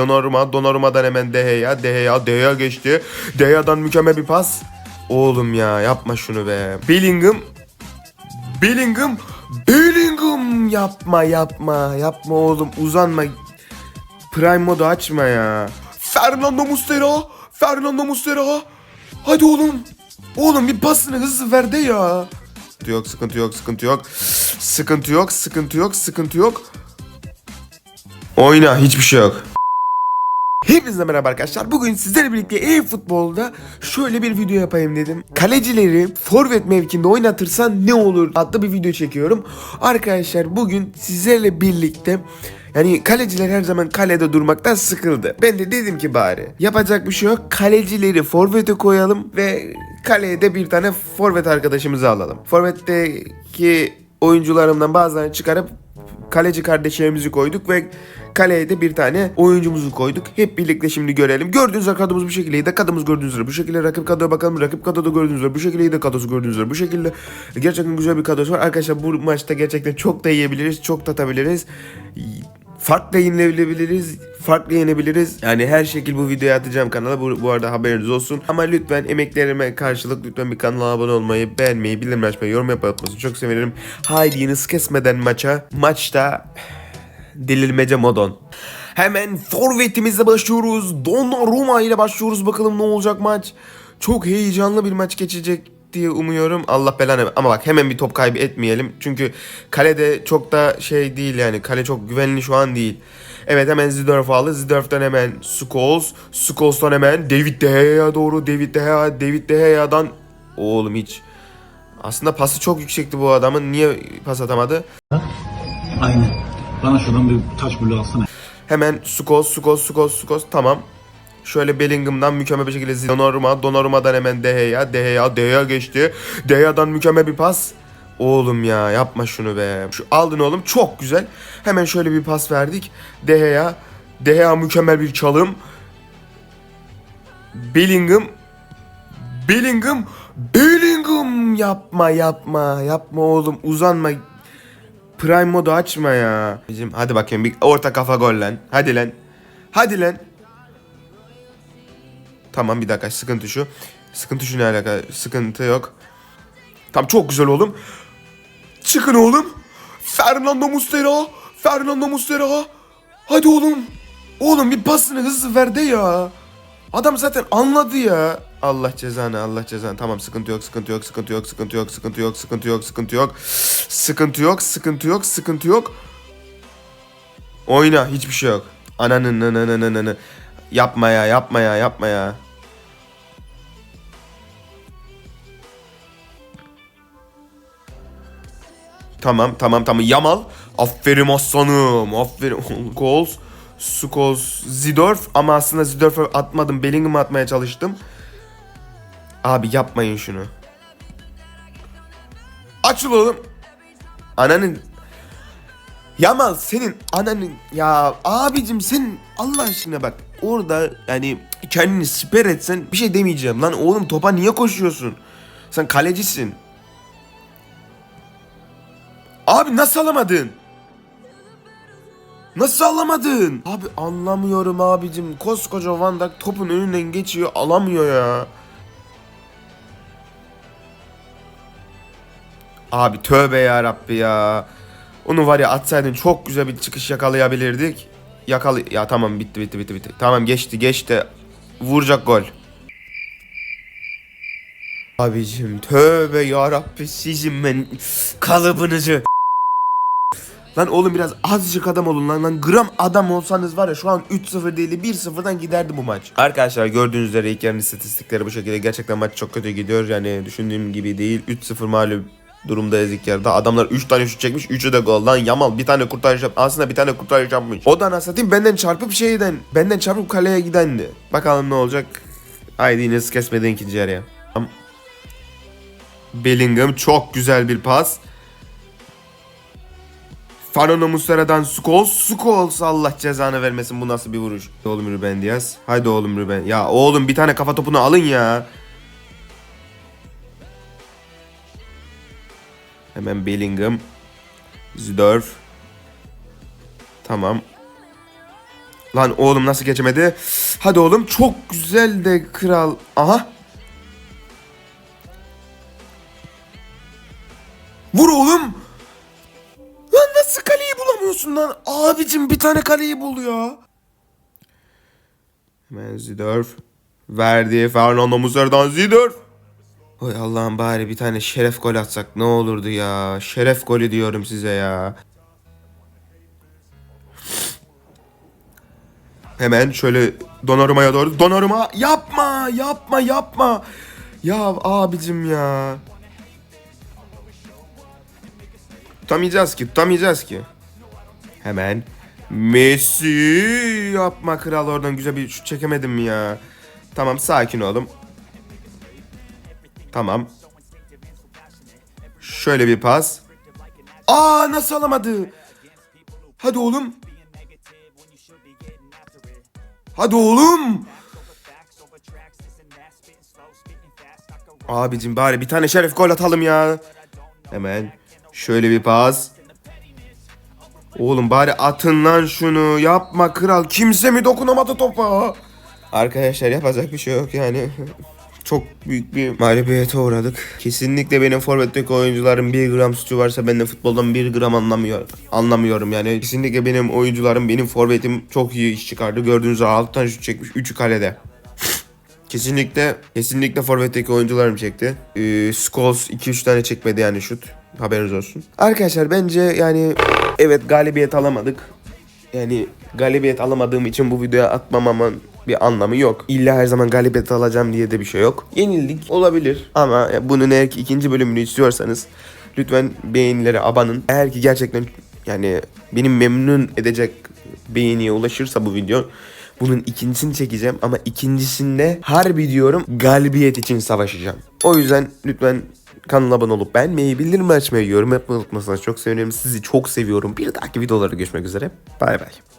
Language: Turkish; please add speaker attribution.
Speaker 1: Donnarumma, Donnarumma'dan hemen De Gea, De Gea, De Gea geçti. De Gea'dan mükemmel bir pas. Oğlum ya yapma şunu be. Bellingham, Bellingham, Bellingham yapma yapma yapma oğlum uzanma. Prime modu açma ya. Fernando Muslera, Fernando Muslera. Hadi oğlum. Oğlum bir pasını hızlı ver de ya. Sıkıntı yok, sıkıntı yok, sıkıntı yok. Sıkıntı yok, sıkıntı yok, sıkıntı yok. Oyna, hiçbir şey yok. Hepinize merhaba arkadaşlar. Bugün sizlerle birlikte e-futbolda şöyle bir video yapayım dedim. Kalecileri forvet mevkinde oynatırsan ne olur adlı bir video çekiyorum. Arkadaşlar bugün sizlerle birlikte yani kaleciler her zaman kalede durmaktan sıkıldı. Ben de dedim ki bari yapacak bir şey yok. Kalecileri forvete koyalım ve kaleye de bir tane forvet arkadaşımızı alalım. Forvetteki oyuncularımdan bazılarını çıkarıp kaleci kardeşlerimizi koyduk ve kaleye de bir tane oyuncumuzu koyduk. Hep birlikte şimdi görelim. Gördüğünüz üzere kadromuz bu şekildeydi. Kadromuz gördüğünüz üzere bu şekilde. Rakip kadroya bakalım. Rakip kadroda gördüğünüz üzere bu şekildeydi. Kadrosu gördüğünüz üzere bu şekilde. Gerçekten güzel bir kadrosu var. Arkadaşlar bu maçta gerçekten çok da yiyebiliriz. Çok da atabiliriz. Farklı yenilebiliriz. Farklı yenebiliriz. Yani her şekil bu videoyu atacağım kanala. Bu, bu arada haberiniz olsun. Ama lütfen emeklerime karşılık lütfen bir kanala abone olmayı, beğenmeyi, bildirim açmayı, yorum yapmayı unutmasın. Çok sevinirim. Haydi yine kesmeden maça. Maçta delirmece modon. Hemen forvetimizle başlıyoruz. Donnarumma ile başlıyoruz. Bakalım ne olacak maç. Çok heyecanlı bir maç geçecek diye umuyorum. Allah belanı. Ama bak hemen bir top kaybı etmeyelim. Çünkü kalede çok da şey değil yani. Kale çok güvenli şu an değil. Evet hemen Zidorf aldı. Zidorf'tan hemen Scholes. Scholes'tan hemen David De Gea'ya doğru. David De Gea. David De Gea'dan Oğlum hiç. Aslında pası çok yüksekti bu adamın. Niye pas atamadı?
Speaker 2: Aynen. Bana şuradan bir taş bulu alsana.
Speaker 1: Hemen Sukos, Sukos, Sukos, Sukos. Tamam. Şöyle Bellingham'dan mükemmel bir şekilde Donnarumma, Donnarumma'dan hemen De Gea, De Gea, De Gea geçti. De Gea'dan mükemmel bir pas. Oğlum ya yapma şunu be. Şu aldın oğlum çok güzel. Hemen şöyle bir pas verdik. De Gea, De Gea mükemmel bir çalım. Bellingham, Bellingham, Bellingham yapma yapma yapma oğlum uzanma. Prime modu açma ya. Bizim hadi bakayım bir orta kafa gol lan. Hadi lan. Hadi lan. Tamam bir dakika sıkıntı şu. Sıkıntı şu ne alaka? Sıkıntı yok. Tamam çok güzel oğlum. Çıkın oğlum. Fernando Muslera. Fernando Muslera. Hadi oğlum. Oğlum bir pasını hızlı ver de ya. Adam zaten anladı ya. Allah cezanı Allah cezanı. Tamam sıkıntı yok sıkıntı yok sıkıntı yok sıkıntı yok sıkıntı yok sıkıntı yok sıkıntı yok. Sıkıntı yok sıkıntı yok sıkıntı yok. Oyna hiçbir şey yok. Ananın nananın nananın. Yapma ya yapma ya yapma ya. Tamam tamam tamam Yamal. Aferin aslanım. Aferin. Goals. Scholes. Zidorf. Ama aslında Zidorf'u atmadım. Bellingham'ı atmaya çalıştım. Abi yapmayın şunu. Açıl oğlum. Ananın. Yamal senin ananın ya abicim sen Allah aşkına bak orada yani kendini siper etsen bir şey demeyeceğim lan oğlum topa niye koşuyorsun? Sen kalecisin. Abi nasıl alamadın? Nasıl alamadın? Abi anlamıyorum abicim. Koskoca Van Dijk topun önünden geçiyor alamıyor ya. Abi tövbe ya Rabbi ya. Onu var ya atsaydın çok güzel bir çıkış yakalayabilirdik. Yakalı ya tamam bitti bitti bitti bitti. Tamam geçti geçti. Vuracak gol. Abicim tövbe ya Rabbi sizin ben kalıbınızı. Lan oğlum biraz azıcık adam olun lan. Lan gram adam olsanız var ya şu an 3-0 değil 1-0'dan giderdi bu maç. Arkadaşlar gördüğünüz üzere ilk yarının istatistikleri bu şekilde. Gerçekten maç çok kötü gidiyor. Yani düşündüğüm gibi değil. 3-0 mağlup durumdayız ilk yarıda. Adamlar 3 tane şut çekmiş. 3'ü de gol. Lan Yamal bir tane kurtarış. Aslında bir tane kurtarış yapmış. O da nasıl benden çarpıp şeyden. Benden çarpıp kaleye gidendi. Bakalım ne olacak. Haydi yine kesmeden ikinci yarıya. Tamam. Bellingham çok güzel bir pas. Fernando Muslera'dan Scholes. Scholes Allah cezanı vermesin bu nasıl bir vuruş. Oğlum Ruben Diaz. Haydi oğlum Ruben. Ya oğlum bir tane kafa topunu alın ya. Hemen Bellingham. Zidorf. Tamam. Lan oğlum nasıl geçemedi? Hadi oğlum çok güzel de kral. Aha. Vur oğlum. Lan nasıl kaleyi bulamıyorsun lan? Abicim bir tane kaleyi bul ya. Hemen Zidorf. Verdi Fernando Muslera'dan Zidorf. Oy Allah'ım bari bir tane şeref gol atsak ne olurdu ya. Şeref golü diyorum size ya. Hemen şöyle Donnarumma'ya doğru. Donnarumma yapma yapma yapma. Ya abicim ya. Tutamayacağız ki tutamayacağız ki. Hemen Messi yapma kral oradan güzel bir şut çekemedim ya. Tamam sakin oğlum. Tamam. Şöyle bir pas. Aa nasıl alamadı? Hadi oğlum. Hadi oğlum. Abicim bari bir tane şeref gol atalım ya. Hemen şöyle bir pas. Oğlum bari atın lan şunu. Yapma kral. Kimse mi dokunamadı topa? Arkadaşlar yapacak bir şey yok yani. Çok büyük bir mağlubiyete uğradık. Kesinlikle benim forvetteki oyuncuların 1 gram suçu varsa ben de futboldan 1 gram anlamıyorum. Anlamıyorum yani. Kesinlikle benim oyuncularım, benim forvetim çok iyi iş çıkardı. Gördüğünüz gibi alttan şut çekmiş. 3'ü kalede. Kesinlikle kesinlikle forvetteki oyuncularım çekti. Ee, Scholes 2-3 tane çekmedi yani şut. Haberiniz olsun. Arkadaşlar bence yani evet galibiyet alamadık. Yani galibiyet alamadığım için bu videoya atmamamın bir anlamı yok. İlla her zaman galibiyet alacağım diye de bir şey yok. Yenildik olabilir ama bunun eğer ki ikinci bölümünü istiyorsanız lütfen beğenilere abanın. Eğer ki gerçekten yani benim memnun edecek beğeniye ulaşırsa bu video bunun ikincisini çekeceğim ama ikincisinde harbi diyorum galibiyet için savaşacağım. O yüzden lütfen kanala abone olup beğenmeyi, bildirim açmayı, yorum yapmayı unutmasanız çok sevinirim. Sizi çok seviyorum. Bir dahaki videolarda görüşmek üzere. Bay bay.